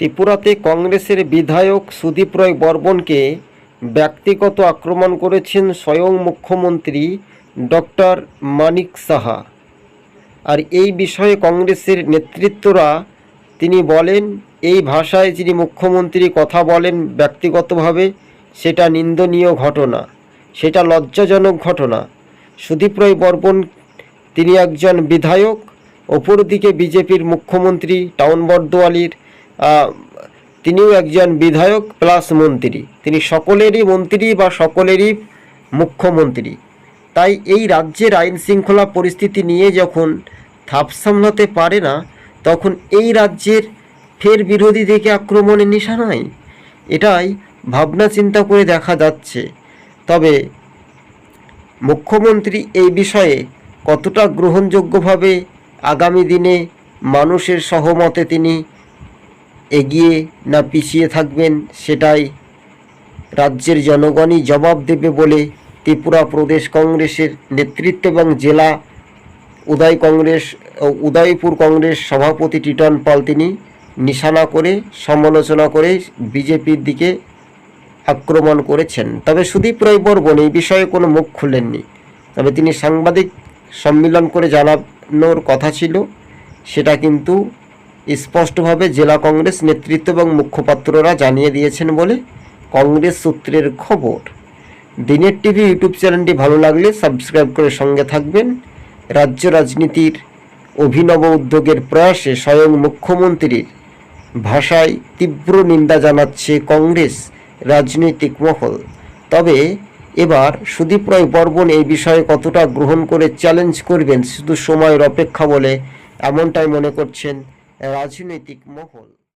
ত্রিপুরাতে কংগ্রেসের বিধায়ক সুদীপ রায় বর্মনকে ব্যক্তিগত আক্রমণ করেছেন স্বয়ং মুখ্যমন্ত্রী ডক্টর মানিক সাহা। আর এই বিষয়ে কংগ্রেসের নেতৃত্বরা তিনি বলেন, এই ভাষায় যিনি মুখ্যমন্ত্রী কথা বলেন ব্যক্তিগতভাবে, সেটা নিন্দনীয় ঘটনা, সেটা লজ্জাজনক ঘটনা। সুদীপ রায় বর্মন তিনি একজন বিধায়ক, অপরদিকে বিজেপির মুখ্যমন্ত্রী টাউন বর্দোয়ালির তিনিও একজন বিধায়ক প্লাস মন্ত্রী। তিনি সকলেরই মন্ত্রী বা সকলেরই মুখ্যমন্ত্রী। তাই এই রাজ্যের আইন শৃঙ্খলা পরিস্থিতি নিয়ে যখন থাপ সামলাতে পারে না, তখন এই রাজ্যের ফের বিরোধী থেকে আক্রমণের নিশানায় এটাই ভাবনা চিন্তা করে দেখা যাচ্ছে। তবে মুখ্যমন্ত্রী এই বিষয়ে কতটা গ্রহণযোগ্যভাবে আগামী দিনে মানুষের সহমতে তিনি এগিয়ে না পিছিয়ে থাকবেন সেটাই রাজ্যের জনগণই জবাব দেবে বলে ত্রিপুরা প্রদেশ কংগ্রেসের নেতৃত্ব এবং জেলা উদয় কংগ্রেস উদয়পুর কংগ্রেস সভাপতি টিটন পাল তিনি নিশানা করে, সমালোচনা করে বিজেপির দিকে আক্রমণ করেছেন। তবে সুদীপ রায় বর্মন এই বিষয়ে কোনো মুখ খুলেননি। তবে তিনি সাংবাদিক সম্মেলন করে জানানোর কথা ছিল, সেটা কিন্তু স্পষ্টভাবে জেলা কংগ্রেস নেতৃত্ব এবং মুখপাত্ররা জানিয়ে দিয়েছেন বলে কংগ্রেস সূত্রের খবর। দিনের টিভি ইউটিউব চ্যানেলটি ভালো লাগলে সাবস্ক্রাইব করে সঙ্গে থাকবেন। রাজ্য রাজনীতির অভিনব উদ্যোগের প্রয়াসে স্বয়ং মুখ্যমন্ত্রীর ভাষায় তীব্র নিন্দা জানাচ্ছে কংগ্রেস রাজনৈতিক মহল। তবে এবার সুদীপ রায় বর্মন এই বিষয়ে কতটা গ্রহণ করে চ্যালেঞ্জ করবেন শুধু সময়ের অপেক্ষা বলে এমনটাই মনে করছেন রাজনৈতিক মহল।